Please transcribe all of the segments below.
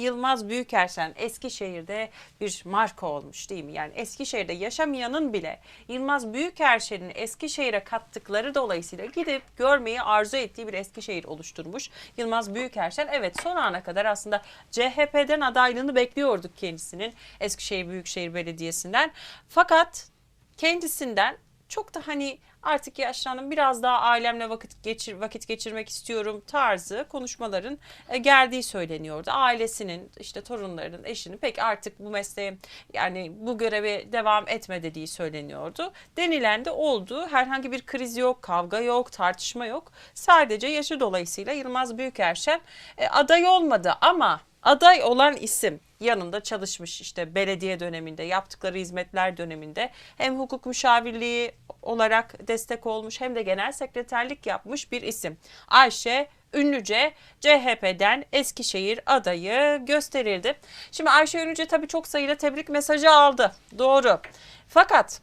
Yılmaz Büyükerşen Eskişehir'de bir marka olmuş değil mi? Yani Eskişehir'de yaşamayanın bile Yılmaz Büyükerşen'in Eskişehir'e kattıkları dolayısıyla gidip görmeyi arzu ettiği bir Eskişehir oluşturmuş. Yılmaz Büyükerşen evet son ana kadar aslında CHP'den adaylığını bekliyorduk kendisinin Eskişehir Büyükşehir Belediyesi'nden. Fakat kendisinden çok da hani artık yaşlandım biraz daha ailemle vakit geçir vakit geçirmek istiyorum tarzı konuşmaların e, geldiği söyleniyordu. Ailesinin işte torunlarının eşinin pek artık bu mesleğe yani bu göreve devam etme dediği söyleniyordu. Denilen de oldu. Herhangi bir kriz yok, kavga yok, tartışma yok. Sadece yaşı dolayısıyla Yılmaz Büyükerşen e, aday olmadı ama aday olan isim yanında çalışmış işte belediye döneminde yaptıkları hizmetler döneminde hem hukuk müşavirliği olarak destek olmuş hem de genel sekreterlik yapmış bir isim. Ayşe Ünlüce CHP'den Eskişehir adayı gösterildi. Şimdi Ayşe Ünlüce tabii çok sayıda tebrik mesajı aldı. Doğru. Fakat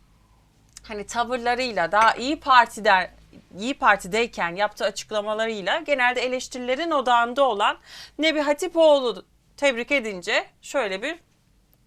hani tavırlarıyla daha iyi Parti'den İyi Parti'deyken yaptığı açıklamalarıyla genelde eleştirilerin odağında olan Nebi Hatipoğlu tebrik edince şöyle bir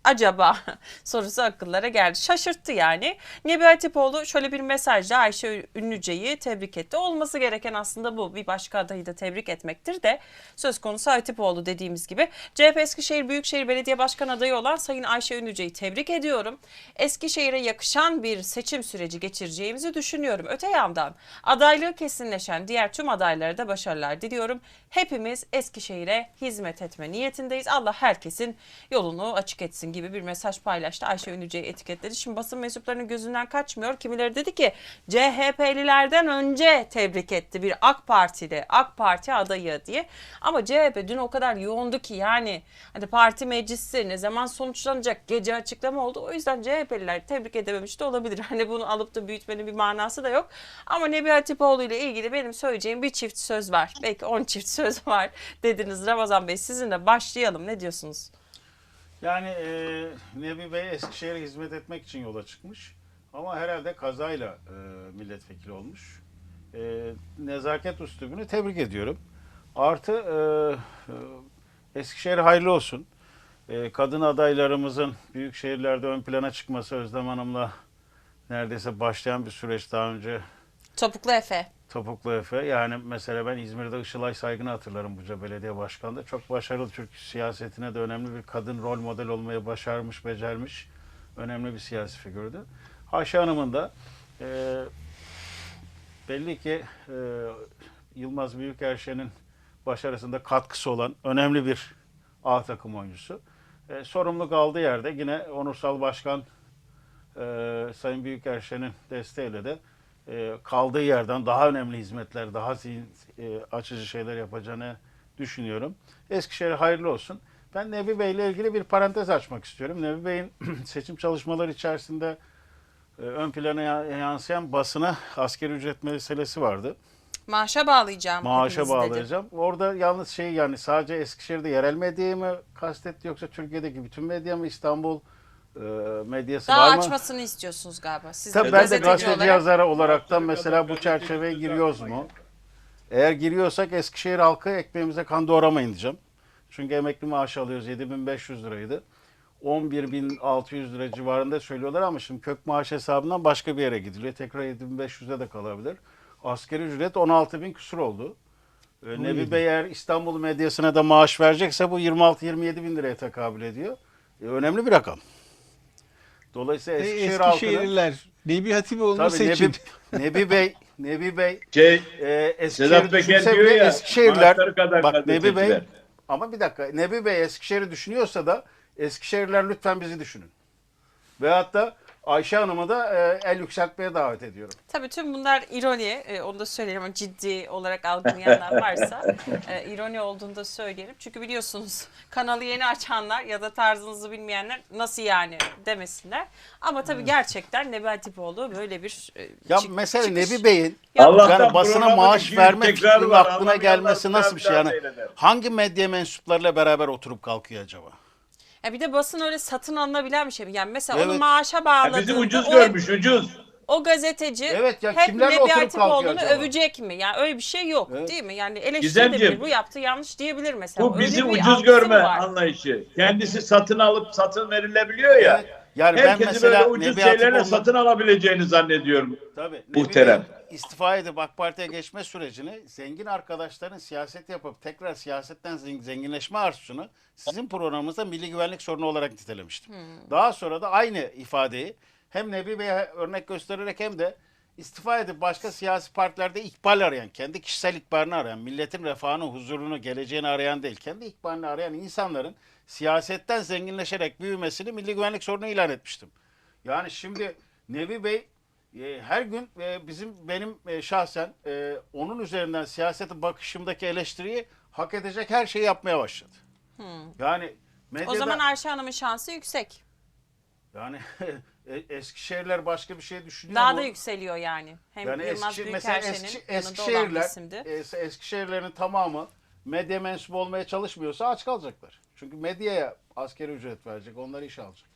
acaba sorusu akıllara geldi. Şaşırttı yani. Nebi Hatipoğlu şöyle bir mesajla Ayşe Ünlüce'yi tebrik etti. Olması gereken aslında bu. Bir başka adayı da tebrik etmektir de söz konusu Hatipoğlu dediğimiz gibi. CHP Eskişehir Büyükşehir Belediye Başkan adayı olan Sayın Ayşe Ünlüce'yi tebrik ediyorum. Eskişehir'e yakışan bir seçim süreci geçireceğimizi düşünüyorum. Öte yandan adaylığı kesinleşen diğer tüm adaylara da başarılar diliyorum. Hepimiz Eskişehir'e hizmet etme niyetindeyiz. Allah herkesin yolunu açık etsin gibi bir mesaj paylaştı. Ayşe Ünlüce'yi etiketledi. Şimdi basın mensuplarının gözünden kaçmıyor. Kimileri dedi ki CHP'lilerden önce tebrik etti bir AK Partili, AK Parti adayı diye. Ama CHP dün o kadar yoğundu ki yani hani parti meclisi ne zaman sonuçlanacak gece açıklama oldu. O yüzden CHP'liler tebrik edememiş de olabilir. Hani bunu alıp da büyütmenin bir manası da yok. Ama Nebi Hatipoğlu ile ilgili benim söyleyeceğim bir çift söz var. Belki 10 çift söz var dediniz Ramazan Bey. Sizinle başlayalım. Ne diyorsunuz? Yani e, Nebi Bey Eskişehir'e hizmet etmek için yola çıkmış. Ama herhalde kazayla e, milletvekili olmuş. E, nezaket üslubunu tebrik ediyorum. Artı e, e, Eskişehir hayırlı olsun. E, kadın adaylarımızın büyük şehirlerde ön plana çıkması Özlem Hanım'la neredeyse başlayan bir süreç daha önce Topuklu Efe. Topuklu Efe. Yani mesela ben İzmir'de Işılay Saygın'ı hatırlarım Buca Belediye Başkanı'nda. Çok başarılı Türk siyasetine de önemli bir kadın rol model olmayı başarmış, becermiş. Önemli bir siyasi figürdü. Ayşe Hanım'ın da e, belli ki e, Yılmaz Büyükerşen'in başarısında katkısı olan önemli bir A takım oyuncusu. E, sorumluluk aldığı yerde yine Onursal Başkan e, Sayın Büyükerşen'in desteğiyle de e, kaldığı yerden daha önemli hizmetler, daha zihin e, açıcı şeyler yapacağını düşünüyorum. Eskişehir hayırlı olsun. Ben Nebi Bey ile ilgili bir parantez açmak istiyorum. Nebi Bey'in seçim çalışmaları içerisinde e, ön plana ya- yansıyan basına askeri ücret meselesi vardı. Maaşa bağlayacağım. Maaşa hepinizi dedi. bağlayacağım. Orada yalnız şey yani sadece Eskişehir'de yerel medyayı mı kastetti yoksa Türkiye'deki bütün medya mı İstanbul e, medyası Daha var mı? açmasını istiyorsunuz galiba. Siz Tabii ben de gazeteci gazeteci olarak- yazarı olaraktan mesela bu çerçeveye giriyoruz mu? Eğer giriyorsak Eskişehir halkı ekmeğimize kan doğramayın diyeceğim. Çünkü emekli maaşı alıyoruz 7500 liraydı. 11.600 lira civarında söylüyorlar ama şimdi kök maaş hesabından başka bir yere gidiliyor. Tekrar 7500'e de kalabilir. Askeri ücret 16.000 küsur oldu. Ee, Nebi Bey eğer İstanbul medyasına da maaş verecekse bu 26-27 bin liraya tekabül ediyor. E, önemli bir rakam. Dolayısıyla E, Eskişehir halkının... Eskişehirliler Nebi Hatipoğlu'nu Tabii seçin. Nebi, Nebi Bey, Nebi Bey Şey, e, Peker düşünse diyor bile ya, Eskişehirler, kadar bak Nebi Bey, ama bir dakika, Nebi Bey Eskişehir'i düşünüyorsa da Eskişehirler lütfen bizi düşünün. Veyahut da Ayşe Hanım'ı da e, el yükseltmeye davet ediyorum. Tabii tüm bunlar ironi. e, onu da söyleyelim ama ciddi olarak algılayanlar varsa e, ironi olduğunu da söyleyelim. Çünkü biliyorsunuz kanalı yeni açanlar ya da tarzınızı bilmeyenler nasıl yani demesinler. Ama tabii gerçekten Nebi Hatipoğlu böyle bir e, Ya çık- mesela çıkış- Nebi Bey'in Ya- Allah'tan yani basına programın maaş 200 verme tekrarı fikrinin var. aklına gelmesi nasıl bir şey? Yani hangi medya mensuplarıyla beraber oturup kalkıyor acaba? Ya bir de basın öyle satın alınabilen bir şey mi? Yani mesela onu Evet. maaşa Ya bağladığında bizi ucuz o- görmüş, ucuz. O gazeteci Evet ya, hep kimlerle Nebi oturup kalkıyor Hatipoğlu'nu acaba? övecek mi? Yani öyle bir şey yok Evet. değil mi? Yani eleştirebilir, Gizemciğim, bu yaptı yanlış diyebilir mesela. Bu Öyle bizi bir ucuz algısı görme var? anlayışı. Kendisi satın alıp satın verilebiliyor ya. Evet. Yani ben Herkesi mesela böyle ucuz şeylerle satın alabileceğini zannediyorum. Tabii. Muhterem. İstifa edip AK Parti'ye geçme sürecini zengin arkadaşların siyaset yapıp tekrar siyasetten zeng- zenginleşme arzusunu sizin programınızda milli güvenlik sorunu olarak nitelemiştim. Daha sonra da aynı ifadeyi hem Nebi Bey'e örnek göstererek hem de istifa edip başka siyasi partilerde ikbal arayan, kendi kişisel ikbalini arayan, milletin refahını, huzurunu, geleceğini arayan değil, kendi ikbalini arayan insanların siyasetten zenginleşerek büyümesini milli güvenlik sorunu ilan etmiştim. Yani şimdi Nebi Bey e, her gün e, bizim benim e, şahsen e, onun üzerinden siyasete bakışımdaki eleştiriyi hak edecek her şeyi yapmaya başladı. Yani medyada O zaman Ayşe Hanım'ın şansı yüksek. yani Eskişehirler başka bir şey düşünüyor Daha mu? da yükseliyor yani. Hem Yani Yılmaz Eskişehir, mesela Eski, Eskişehirler, Eskişehirlerin tamamı medya mensubu olmaya çalışmıyorsa aç kalacaklar. Çünkü medyaya askeri ücret verecek, onlar iş alacak.